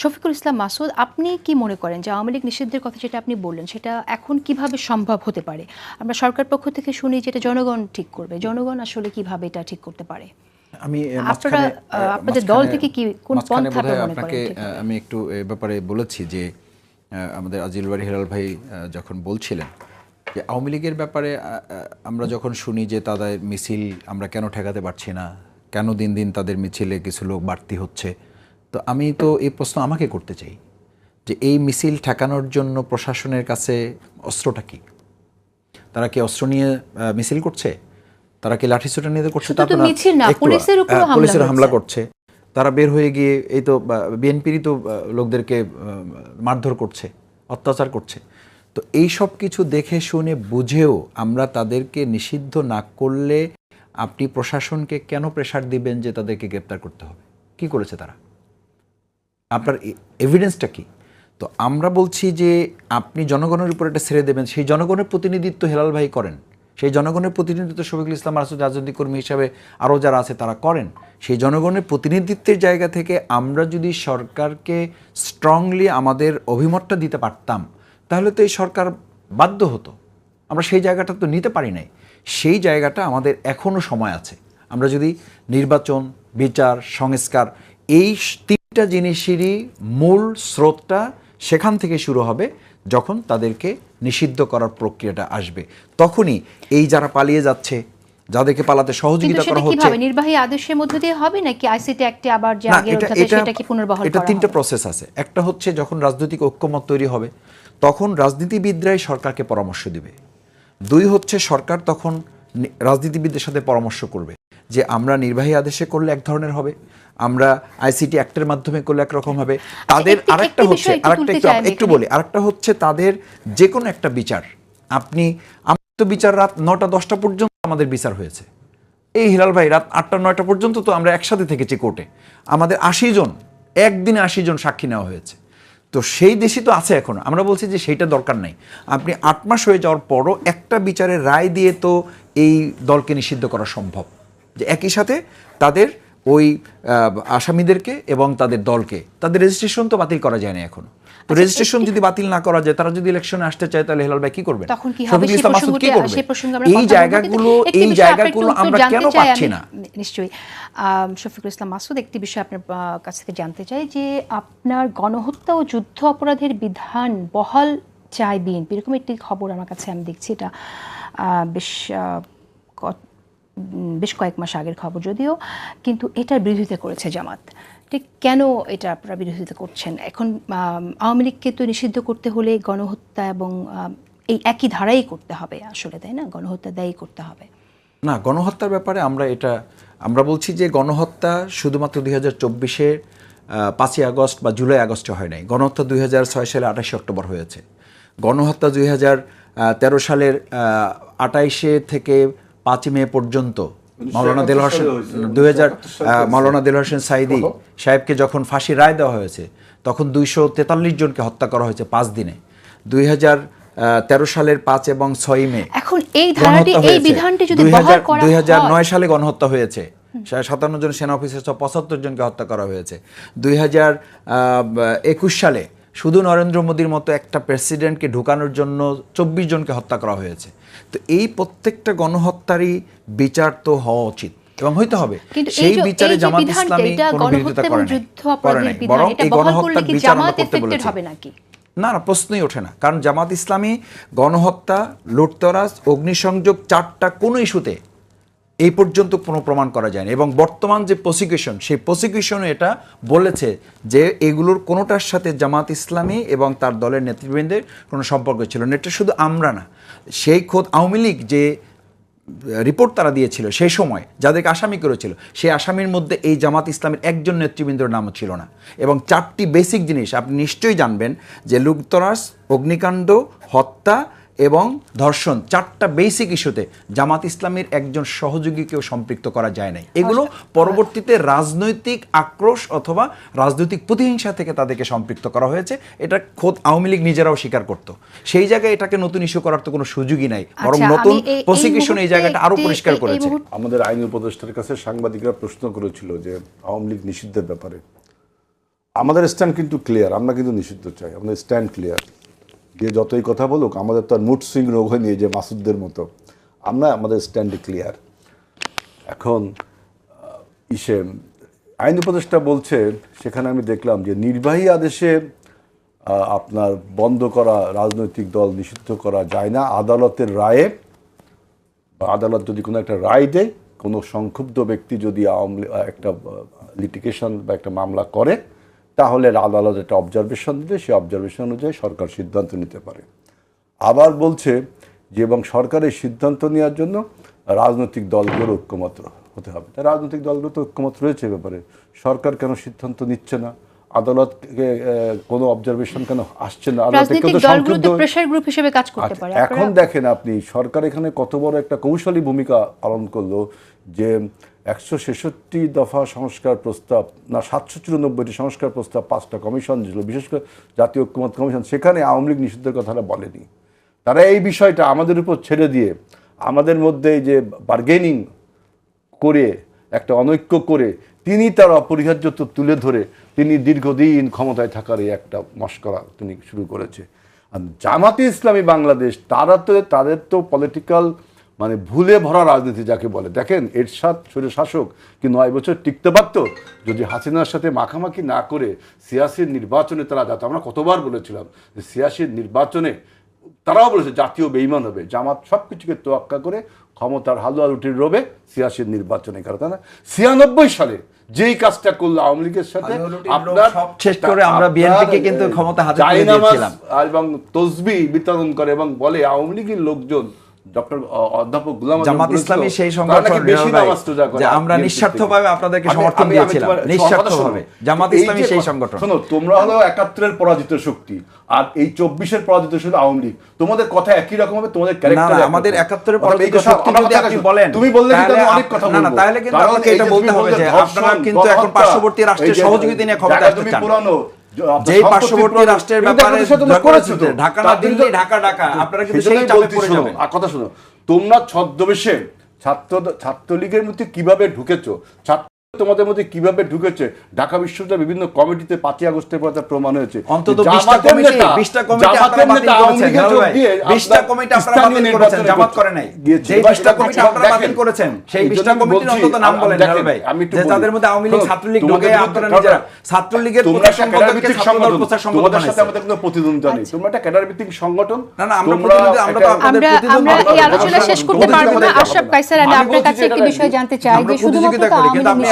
শফিকুল ইসলাম মাসুদ আপনি কি মনে করেন যে আওয়ামী লীগ নিষিদ্ধের কথা যেটা আপনি বললেন সেটা এখন কীভাবে সম্ভব হতে পারে? আমরা সরকার পক্ষ থেকে শুনি যেটা জনগণ ঠিক করবে। জনগণ আসলে কীভাবে এটা ঠিক করতে পারে? আমি আপনারা, আপনাদের দল থেকে কি কোন পন্থা আপনাকে আমি একটু এ ব্যাপারে বলেছি যে আমাদের আজিল বাড়ি হেলাল ভাই যখন বলছিলেন যে আওয়ামী লীগের ব্যাপারে আমরা যখন শুনি যে তাদের মিছিল আমরা কেন ঠেকাতে পারছি না কেন দিন দিন তাদের মিছিলে কিছু লোক বাড়তি হচ্ছে তো আমি তো এই প্রশ্ন আমাকে করতে চাই যে এই মিছিল ঠেকানোর জন্য প্রশাসনের কাছে অস্ত্রটা কি? তারা কি অস্ত্র নিয়ে মিছিল করছে? তারা কি লাঠিসোঁটা নিয়ে করছে? পুলিশের হ্যাঁ, হামলা। করছে। তারা বের হয়ে গিয়ে এই তো বিএনপিরই তো লোকদেরকে মারধর করছে অত্যাচার করছে। তো এই সব কিছু দেখে শুনে বুঝেও আমরা তাদেরকে নিষিদ্ধ না করলে আপনি প্রশাসনকে কেন প্রেশার দিবেন যে তাদেরকে গ্রেপ্তার করতে হবে? কি করেছে তারা? আপনার এভিডেন্সটা কি? তো আমরা বলছি যে আপনি জনগণের উপর এটা ছেড়ে দেবেন। সেই জনগণের প্রতিনিধিত্ব হেলাল ভাই করেন। সেই জনগণের প্রতিনিধিত্ব শফিকুল ইসলাম মাসুদ রাজনৈতিক কর্মী হিসাবে আরও যারা আছে তারা করেন। সেই জনগণের প্রতিনিধিত্বের জায়গা থেকে আমরা যদি সরকারকে স্ট্রংলি আমাদের অভিমতটা দিতে পারতাম, তাহলে তো এই সরকার বাধ্য হতো। আমরা সেই জায়গাটা তো নিতে পারি নাই। সেই জায়গাটা আমাদের এখনও সময় আছে। আমরা যদি নির্বাচন, বিচার, সংস্কার এই তিনটা জিনিসেরই মূল স্রোতটা সেখান থেকে শুরু হবে যখন তাদেরকে নিষিদ্ধ করার প্রক্রিয়াটা আসবে। তখনই এই যারা পালিয়ে যাচ্ছে যাদেরকে পালাতে সহযোগিতা করা হচ্ছে নির্বাহী আদেশের মধ্যে দিয়ে হবে নাকি আইসিটি অ্যাক্টে আবার যে আগের সেটা কি পুনর্বহাল এটা তিনটা প্রসেস আছে। একটা হচ্ছে যখন রাজনৈতিক ঐক্যমত তৈরি হবে তখন রাজনীতিবিদরাই সরকারকে পরামর্শ দিবে। দুই হচ্ছে সরকার তখন রাজনীতিবিদদের সাথে পরামর্শ করবে। যে আমরা নির্বাহী আদেশে করলে এক ধরনের হবে আমরা আইসিটি অ্যাক্টের মাধ্যমে করলে একরকম হবে। তাদের আরেকটা হচ্ছে আরেকটা একটু একটু বলি আরেকটা হচ্ছে তাদের যে কোনো একটা বিচার। আপনি আমার তো বিচার রাত নটা দশটা পর্যন্ত আমাদের বিচার হয়েছে। এই হিলাল ভাই রাত আটটা নয়টা পর্যন্ত তো আমরা একসাথে থেকেছি কোর্টে। আমাদের আশি জন একদিনে আশি জন সাক্ষী নেওয়া হয়েছে। তো সেই দেশই তো আছে এখন। আমরা বলছি যে সেইটা দরকার নাই। আপনি আট মাস হয়ে যাওয়ার পরও একটা বিচারের রায় দিয়ে তো এই দলকে নিষিদ্ধ করা সম্ভব। যে একই সাথে তাদের ওই আসামিদেরকে এবং তাদের দলকে তাদের রেজিস্ট্রেশন তো বাতিল করা যায় না এখন। তো রেজিস্ট্রেশন যদি বাতিল না করা যায় তারা যদি ইলেকশনে আসতে চায় তাহলে হেলাল ভাই কি করবে তখন কি হবে? শফিকুল সেই ইসলাম মাসুদ কি করবে? প্রসঙ্গে এই জায়গাগুলো এই জায়গাগুলো আমরা কেন পাচ্ছি না? নিশ্চয়ই। শফিকুল ইসলাম মাসুদ একটি বিষয় আপনার কাছ থেকে জানতে চাই যে আপনার গণহত্যা ও যুদ্ধ অপরাধের বিধান বহাল চায় বিএনপি। এরকম একটি খবর আমার কাছে আমি দেখছি এটা আহ, বেশ বেশ কয়েক মাস আগের খবর যদিও, কিন্তু এটার বিরোধিতা করেছে জামাত। ঠিক কেন এটা আপনারা বিরোধিতা করছেন? এখন আওয়ামী লীগকে তো নিষিদ্ধ করতে হলে গণহত্যা এবং এই একই ধারাই করতে হবে আসলে, তাই না? গণহত্যা দায়ী করতে হবে। না, গণহত্যার ব্যাপারে আমরা এটা, আমরা বলছি যে গণহত্যা শুধুমাত্র দুই হাজার চব্বিশের পাঁচই আগস্ট বা জুলাই আগস্টে হয় নাই। গণহত্যা দুই হাজার ছয় সালে আঠাশে অক্টোবর হয়েছে। গণহত্যা দুই হাজার তেরো সালের আটাইশে থেকে পাঁচই মে পর্যন্ত মাওলানা দেল হোসেন দুই হাজার মাওলানা দেল হোসেন সাইদি সাহেবকে যখন ফাঁসি রায় দেওয়া হয়েছে তখন দুইশো তেতাল্লিশ জনকে হত্যা করা হয়েছে পাঁচ দিনে। দুই হাজার তেরো সালের পাঁচ এবং ছয় মে এখন এই ধারাটি এই বিধানটি যদি বহাল করা দুই হাজার নয় সালে গণহত্যা হয়েছে। সাতান্ন জন সেনা অফিসার সহ পঁচাত্তর জনকে হত্যা করা হয়েছে। দুই হাজার একুশ সালে শুধু নরেন্দ্র মোদীর মতো একটা প্রেসিডেন্টকে ঢুকানোর জন্য চব্বিশ জনকে হত্যা করা হয়েছে। তো এই প্রত্যেকটা গণহত্যারই বিচার তো হওয়া উচিত এবং হইতে হবে। সেই বিচারে জামাত ইসলামী কোনো বিরোধিতা করে নাই। বরং এই গণহত্যার বিচার আমরা করতে বলেছি। না না প্রশ্নই ওঠে না। কারণ জামাত ইসলামী গণহত্যা লুটতরাজ অগ্নিসংযোগ চারটা কোনো ইস্যুতে এই পর্যন্ত কোনো প্রমাণ করা যায়নি। এবং বর্তমান যে প্রসিকিউশন সেই প্রসিকিউশনও এটা বলেছে যে এগুলোর কোনোটার সাথে জামাত ইসলামী এবং তার দলের নেতৃবৃন্দের কোনো সম্পর্ক ছিল না। এটা শুধু আমরা না, সেই খোদ আওয়ামী লীগ যে রিপোর্ট তারা দিয়েছিল সেই সময়, যাদেরকে আসামি করেছিল, সেই আসামির মধ্যে এই জামাত ইসলামের একজন নেতৃবৃন্দর নামও ছিল না। এবং চারটি বেসিক জিনিস আপনি নিশ্চয়ই জানবেন যে লুকতরাস অগ্নিকাণ্ড, হত্যা এবং ধর্ষণ চারটা বেসিক ইস্যুতে জামাত ইসলামের একজন সহযোগীকেও সম্পৃক্ত করা যায় নাই। এগুলো পরবর্তীতে রাজনৈতিক আক্রোশ অথবা রাজনৈতিক প্রতিহিংসা থেকে তাদেরকে সম্পৃক্ত করা হয়েছে। এটা খোদ আওয়ামী লীগ নিজেরাও স্বীকার করত। সেই জায়গায় এটাকে নতুন ইস্যু করার তো কোনো সুযোগই নাই বরং আচ্ছা, নতুন এই- এই প্রসিকিউশন এই জায়গাটা আরও পরিষ্কার করেছে। আমাদের আইন উপদেষ্টার কাছে সাংবাদিকরা প্রশ্ন করেছিল যে আওয়ামী লীগ নিষিদ্ধের ব্যাপারে। আমাদের স্ট্যান্ড কিন্তু ক্লিয়ার আমরা কিন্তু নিষিদ্ধ চাই আমাদের স্ট্যান্ড ক্লিয়ার দিয়ে যতই কথা বলুক, আমাদের তো আর মুড সুইং রোগ হয়নি যে মাসুদদের মতো। আমরা, আমাদের স্ট্যান্ডে ক্লিয়ার এখন ইসে, আইন উপদেষ্টা বলছে, সেখানে আমি দেখলাম যে নির্বাহী আদেশে আপনার বন্ধ করা রাজনৈতিক দল নিষিদ্ধ করা যায় না। আদালতের রায়ে, বা আদালত যদি কোনো একটা রায় দেয়, কোনো সংক্ষুব্ধ ব্যক্তি যদি আওয়ামী একটা লিটিগেশন বা একটা মামলা করে তাহলে আদালত একটা অবজারভেশন দিলে সেই অবজারভেশন অনুযায়ী সরকার সিদ্ধান্ত নিতে পারে। আবার বলছে যে এবং সরকারের সিদ্ধান্ত নেওয়ার জন্য রাজনৈতিক দলগুলোর ঐক্যমত হতে হবে। তা রাজনৈতিক দলগুলো তো ঐক্যমত রয়েছে ব্যাপারে। সরকার কেন সিদ্ধান্ত নিচ্ছে না? আদালতকে কোনো অবজারভেশন কেন আসছে না? দলগুলো গ্রুপ হিসেবে কাজ করতে আচ্ছা, পারে। এখন দেখেন আপনি সরকার এখানে কত বড় একটা কৌশলী ভূমিকা পালন করল যে একশো ছেষট্টি দফা সংস্কার প্রস্তাব, না, সাতশো চুরানব্বইটি সংস্কার প্রস্তাব পাঁচটা কমিশন ছিল বিশেষ করে জাতীয় ঐক্যমত কমিশন। সেখানে আওয়ামী লীগ নিষিদ্ধের কথাটা বলেনি। তারা এই বিষয়টা আমাদের উপর ছেড়ে দিয়ে, আমাদের মধ্যে যে বার্গেনিং করে, একটা অনৈক্য করে, তিনি তার অপরিহার্যত্ব তুলে ধরে, তিনি দীর্ঘদিন ক্ষমতায় থাকার এই একটা মস্করা তিনি শুরু করেছে। আর জামাতে ইসলামী বাংলাদেশ, তারা তো, তাদের তো পলিটিক্যাল মানে ভুলে ভরা রাজনীতি যাকে বলে। দেখেন এরশাদ শরীর শাসক কি নয় বছর টিকতে পারত? যদি হাসিনার সাথে মাখামাখি না করে সিয়াসির নির্বাচনে তারা যেত আমরা কতবার বলেছিলাম যে সিয়াসির নির্বাচনে তারাও বলেছে জাতীয় বেইমান হবে। জামাত সব কিছুকে তোয়াক্কা করে ক্ষমতার হালুয়া রুটির রোবে সিয়াসির নির্বাচনে কারণ তাই না? ছিয়ানব্বই সালে যেই কাজটা করল আওয়ামী লীগের সাথে সব শেষ করে আমরা আপনার, BNP কে কিন্তু ক্ষমতা হাতে দিয়েছিলাম। এবং তসবি বিতরণ করে এবং বলে আওয়ামী লীগের লোকজন ডক্টর অধ্যাপক গুলাম জামাত ইসলামী সেই সংগঠন নাকি বেশি রিয়াল ভাই, নামাজ রোজা করে যে আমরা নিঃস্বার্থভাবে আপনাদেরকে সমর্থন আমি- আমি দিয়েছিলাম, নিঃস্বার্থভাবে। জামাত এই ইসলামী সেই সংগঠন। শোনো তোমরা হলো একাত্তরের পরাজিত শক্তি আর এই চব্বিশের পরাজিত শক্তি আওয়ামী লীগ। তোমাদের কথা একই রকম হবে তোমাদের ক্যারেক্টার আমাদের একাত্তরের পরাজিত শক্তি যদি আপনি বলেন তুমি বললে কিন্তু আমি তাহলে অনেক কথা না না তাহলে কিন্তু আপনাকে এটা বলতে হবে যে আপনারা কিন্তু এখন পার্শ্ববর্তী রাষ্ট্রের সহযোগিতা নিয়ে ক্ষমতা আসতে চান। যেই পার্শ্ববর্তী রাষ্ট্রের ব্যাপারে। ঢাকা না দিল্লি, ঢাকা ঢাকা, আপনারা কিন্তু সেই চাপে পড়ে যাবেন। কথা শোনো তোমরা ছদ্মবেশে ছাত্র ছাত্রলীগের মধ্যে কীভাবে ঢুকেছো ছাত্র তোমাদের মধ্যে কীভাবে ঢুকেছে ঢাকা বিশ্ববিদ্যালয়ের বিভিন্ন কমিটিতে পাঁচই আগস্টের পর তার প্রমাণ হয়েছে অন্তত যে 20টা জামাতের কমিটি, নেতা- 20টা কমিটি জামাতের আপনারা বাতিল নেতা আওয়ামী করেছেন, লীগে জামাল যোগ ভাই। দিয়ে 20টা আপনার কমিটি আপনারা স্থানীয় বাতিল নির্বাচনে করেছেন, জামাত করছে। করে নাই। গিয়েছে। যেই এবার 20টা কমিটি দেখেন, আপনারা বাতিল দেখেন। করেছেন, সেই এই 20টা জন্য আমি কমিটির বলছি, অন্তত নাম আমি- বলেন, দেখেন, জালাল ভাই। আমি একটু যে বলি। যাদের মধ্যে আওয়ামী লীগ, শোনো, ছাত্রলীগ তোমাদের ঢুকে বিরুদ্ধে আপনারা কারণ নিজেরা ছাত্রলীগের তোমরা প্রতি একটা সংগঠনকে ক্যাডারভিত্তিক ছাত্রদল সংগঠন। প্রচার সংগঠন তোমাদের সাথে বানাইছে। আমাদের কোনো প্রতিদ্বন্দ্বিতা নেই তোমরা একটা ক্যাডার ভিত্তিক সংগঠন না, না, আমরা তোমরা প্রতিদ্বন্দ্বী- আমরা তো একটা- আপনাদের আমরা প্রতিদ্বন্দ্বী আমরা এই আলোচনা শেষ করতে পারব না আশরাফ কাইসার আমি আমি আপনার কাছে একটি বিষয় জানতে চাই যে শুধুমাত্র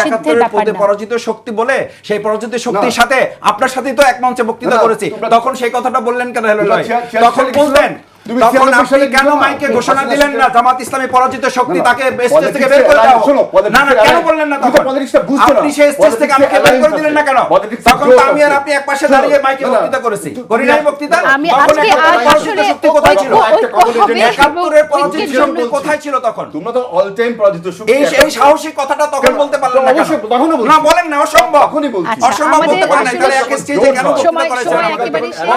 একাত্তরের পরাজিত শক্তি বলে সেই পরাজিত শক্তির সাথে আপনার সাথেই তো এক মঞ্চে বক্তৃতা করেছি। তখন সেই কথাটা বললেন কেন হেলো তখন বলতেন বললেন তখন আপনি কেন মাইকে ঘোষণা দিলেন না? জামাত ইসলামী পরাজিত শক্তি তাকে স্টেজ থেকে বের করে দাও। না না কেন বললেন না তখন। আপনি সেই স্টেজ থেকে আমাকে বের করে দিলেন না কেন? তখন তো আমি আর আপনি এক পাশে দাঁড়িয়ে মাইকে বক্তৃতা করেছি। করি নাই বক্তৃতা? আমি আজকে আসলে শক্তি কোথায় ছিল? একাত্তরের পরাজিত শক্তি কোথায় ছিল তখন? তোমরা তো অল টাইম পরাজিত শক্তি এই এই সাহসী কথাটা তখন বলতে পারলেন না বলছি। না বলেন না অসম্ভব। তখনই বলছি। আচ্ছা, অসম্ভব বলতে পারেন না তাহলে এক স্টেজে কেন বক্তৃতা সময়- করেছেন?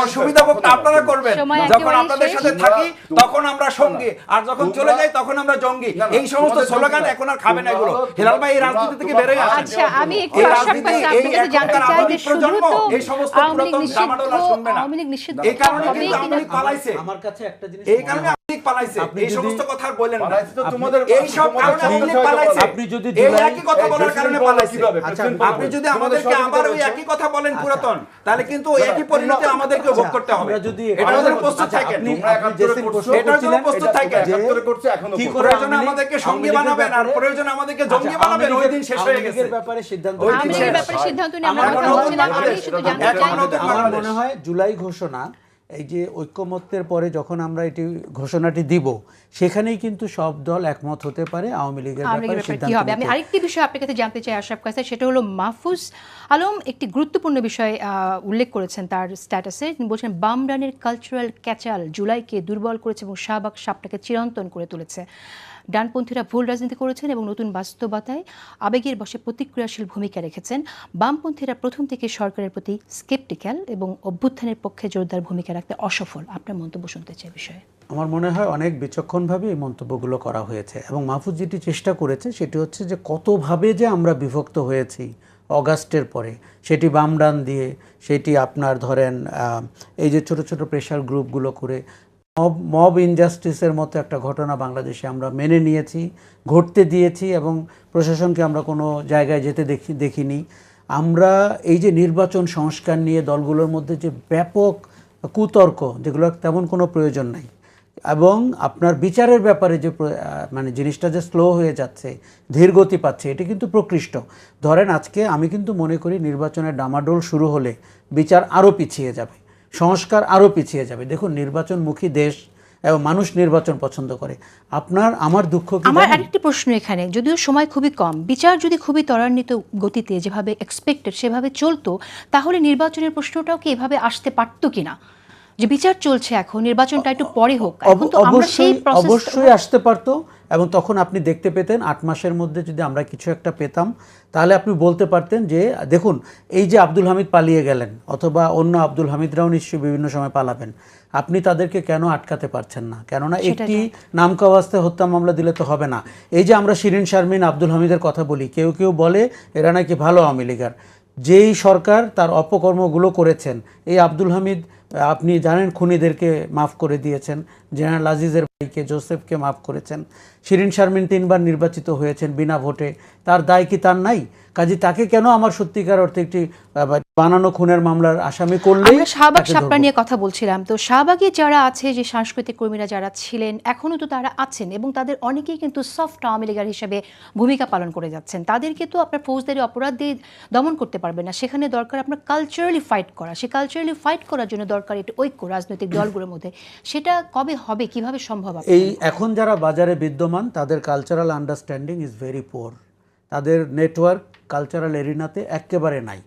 অসুবিধা বক্তা আপনারা করবেন যখন আপনাদের সাথে থাকি তখন আমরা সঙ্গী। আর যখন চলে যাই তখন আমরা জঙ্গি। এই সমস্ত স্লোগান এখন আর খাবে না এগুলো। হেলাল ভাই এই রাজনীতি থেকে বেরোয় আসেন। আচ্ছা আমি একটু রাজনীতি যদি এই জানতে চাই যে শুধু প্রজন্ম তো এই সমস্ত পুরাতন নিষিদ্ধ শুনবে না এই কারণে কিন্তু আওয়ামী পালাইছে। আমার কাছে একটা জিনিস এই কারণে পালাইছে। এই সমস্ত কথা আর না। পালাইছে তো আপনি- তোমাদের এই সব কারণে আওয়ামী পালাইছে। আপনি যদি এই একই কথা বলার কারণে পালাইছে। কীভাবে? আচ্ছা প্রেসিডেন্ট আপনি যদি আমাদেরকে আবার ওই একই কথা বলেন পুরাতন তাহলে কিন্তু একই পরিণতি আমাদেরকে ভোগ করতে হবে। যদি এটা আমাদের প্রস্তুত আচ্ছা, থাকেন। আপনি- তোমরা আপনি একাত্তরে জেসিন করছ, প্রশ্ন এটার জন্য প্রস্তুত থাকেন করছে, এখনও কি করছে। করে প্রয়োজনে আওয়ামী লীগ- আমাদেরকে সঙ্গী বানাবেন আর ব্যাপারে- আমাদেরকে আচ্ছা, জঙ্গি বানাবেন ওই দিন শেষ হয়ে গেছে। ব্যাপারে সিদ্ধান্ত ওই আওয়ামী দিন লীগের শেষ। ব্যাপারে সিদ্ধান্ত নিয়ে আমরা কথা বলছিলাম আমি শুধু জানতে চাই আমার মনে হয় জুলাই ঘোষণা এই যে ঐক্যমত্যের পরে যখন আমরা এটি ঘোষণাটি দিব সেখানেই কিন্তু সব দল একমত হতে পারে আওয়ামী লীগের ব্যাপারে ব্যাপারে সিদ্ধান্ত হবে? আমি আরেকটি বিষয় আপনার কাছে জানতে চাই আশরাফ কাছে সেটা হলো মাহফুজ আলম একটি গুরুত্বপূর্ণ বিষয় উল্লেখ করেছেন তার স্ট্যাটাসে। তিনি বলছেন বামরানের কালচারাল ক্যাচাল জুলাইকে দুর্বল করেছে এবং শাহবাগ সাপটাকে চিরন্তন করে তুলেছে। ডানপন্থীরা ভুল রাজনীতি করেছেন এবং নতুন বাস্তবতায় আবেগের বসে প্রতিক্রিয়াশীল ভূমিকা রেখেছেন। বামপন্থীরা প্রথম থেকে সরকারের প্রতি স্কেপটিক্যাল এবং অভ্যুত্থানের পক্ষে জোরদার ভূমিকা রাখতে অসফল। আপনার মন্তব্য শুনতে চাই বিষয়ে। আমার মনে হয় অনেক বিচক্ষণভাবে এই মন্তব্যগুলো করা হয়েছে এবং মাহফুজ যেটি চেষ্টা করেছে সেটি হচ্ছে যে কতভাবে যে আমরা বিভক্ত হয়েছি অগাস্টের পরে, সেটি বামডান দিয়ে, সেটি আপনার ধরেন এই যে ছোট ছোট প্রেশার গ্রুপগুলো করে মব মব ইনজাস্টিসের মতো একটা ঘটনা বাংলাদেশে আমরা মেনে নিয়েছি, ঘটতে দিয়েছি এবং প্রশাসনকে আমরা কোনো জায়গায় যেতে দেখি, দেখিনি। আমরা এই যে নির্বাচন সংস্কার নিয়ে দলগুলোর মধ্যে যে ব্যাপক কুতর্ক যেগুলোর তেমন কোনো প্রয়োজন নাই। এবং আপনার বিচারের ব্যাপারে যে মানে জিনিসটা যে স্লো হয়ে যাচ্ছে, ধীর গতি পাচ্ছে, এটি কিন্তু প্রকৃষ্ট। ধরেন আজকে আমি কিন্তু মনে করি নির্বাচনের ডামাডোল শুরু হলে বিচার আরও পিছিয়ে যাবে। সংস্কার আরও পিছিয়ে যাবে। দেখুন নির্বাচনমুখী দেশ এবং মানুষ নির্বাচন পছন্দ করে। আপনার আমার দুঃখ আমার একটি আরেকটি প্রশ্ন এখানে যদিও সময় খুবই কম বিচার যদি খুবই ত্বরান্বিত গতিতে যেভাবে এক্সপেক্টেড সেভাবে চলতো তাহলে নির্বাচনের প্রশ্নটাও কি এভাবে আসতে পারতো কিনা? যে বিচার চলছে এখন নির্বাচনটা একটু পরে হোক এখন তো আমরা সেই অবশ্যই অবশ্যই আসতে পারতো এবং তখন আপনি দেখতে পেতেন আট মাসের মধ্যে যদি আমরা কিছু একটা পেতাম তাহলে আপনি বলতে পারতেন যে দেখুন এই যে আব্দুল হামিদ পালিয়ে গেলেন অথবা অন্য আব্দুল হামিদরাও নিশ্চয়ই বিভিন্ন সময় পালাবেন আপনি তাদেরকে কেন আটকাতে পারছেন না? কেননা একটি নামকাওয়াস্তে হত্যা মামলা দিলে তো হবে না। এই যে আমরা শিরিন শারমিন আব্দুল হামিদের কথা বলি কেউ কেউ বলে এরা নাকি ভালো আওয়ামী লীগার। যেই সরকার তার অপকর্মগুলো করেছেন, এই আব্দুল হামিদ, আপনি জানেন খুনিদেরকে মাফ করে দিয়েছেন, জেনারেল আজিজের ভাইকে, জোসেফকে মাফ করেছেন, শিরিন শারমিন তিনবার নির্বাচিত হয়েছেন বিনা ভোটে, তার দায় কি তার নাই? কাজে তাকে কেন আমার সত্যিকার অর্থে একটি বানানো খুনের মামলার আসামি আমরা শাহবাগ সাপড়া নিয়ে কথা বলছিলাম। তো শাহবাগে যারা আছে যে সাংস্কৃতিক কর্মীরা যারা ছিলেন এখনও তো তারা আছেন এবং তাদের অনেকেই কিন্তু সফট আওয়ামী লীগার হিসেবে ভূমিকা পালন করে যাচ্ছেন। তাদেরকে তো আপনার ফৌজদারি অপরাধ দিয়ে দমন করতে পারবেন না। সেখানে দরকার আপনার কালচারালি ফাইট করা। সে কালচারালি ফাইট করার জন্য দরকার একটু ঐক্য রাজনৈতিক দলগুলোর মধ্যে। সেটা কবে হবে কীভাবে সম্ভব এই এখন যারা বাজারে বিদ্যমান তাদের cultural understanding is very poor তাদের নেটওয়ার্ক কালচারাল এরিনাতে একেবারে নাই।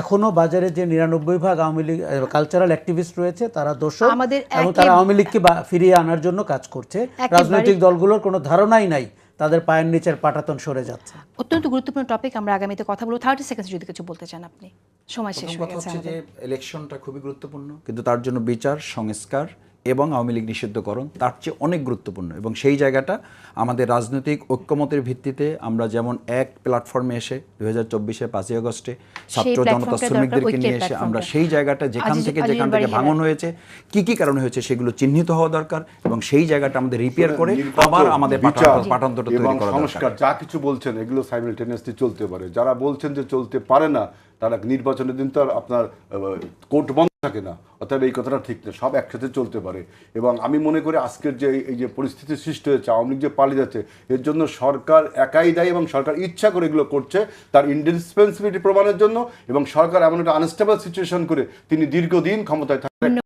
এখনও বাজারে যে নিরানব্বই ভাগ আওয়ামী লীগ কালচারাল অ্যাক্টিভিস্ট রয়েছে তারা দোষক আমাদের এবং তারা আওয়ামী লীগকে ফিরিয়ে আনার জন্য কাজ করছে। রাজনৈতিক দলগুলোর কোনো ধারণাই নাই তাদের পায়ের নিচের পাটাতন সরে যাচ্ছে। অত্যন্ত গুরুত্বপূর্ণ টপিক আমরা আগামীতে কথা বলব। থার্টি সেকেন্ড যদি কিছু বলতে চান আপনি। সময় শেষ হয়ে কথা গেছে হচ্ছে যে ইলেকশনটা খুবই গুরুত্বপূর্ণ কিন্তু তার জন্য বিচার সংস্কার এবং আওয়ামী লীগ নিষিদ্ধকরণ তার চেয়ে অনেক গুরুত্বপূর্ণ। এবং সেই জায়গাটা আমাদের রাজনৈতিক ঐক্যমতের ভিত্তিতে আমরা যেমন এক প্ল্যাটফর্মে এসে দুই হাজার চব্বিশে পাঁচই আগস্টে ছাত্র জনতা শ্রমিকদেরকে নিয়ে এসে আমরা সেই জায়গাটা যেখান থেকে যেখান থেকে ভাঙন হয়েছে কি কি কারণে হয়েছে সেগুলো চিহ্নিত হওয়া দরকার এবং সেই জায়গাটা আমাদের রিপেয়ার করে আবার আমাদের পাঠান্তরটা তৈরি করা সংস্কার যা কিছু বলছেন এগুলো সাইমেলটেনিয়াসলি চলতে পারে। যারা বলছেন যে চলতে পারে না তারা নির্বাচনের দিন তো আর আপনার কোর্ট বন্ধ থাকে না। অর্থাৎ এই কথাটা ঠিক না। সব একসাথে চলতে পারে। এবং আমি মনে করি আজকের যে এই- যে পরিস্থিতি সৃষ্টি হয়েছে, আওয়ামী লীগ যে পালিয়ে যাচ্ছে, এর জন্য সরকার একাই দেয় এবং সরকার ইচ্ছা করে এগুলো করছে তার ইন্ডিসপেন্সিবিলিটি প্রমাণের জন্য এবং সরকার এমন একটা আনস্টেবল সিচুয়েশন করে তিনি দীর্ঘদিন ক্ষমতায় থাকবেন।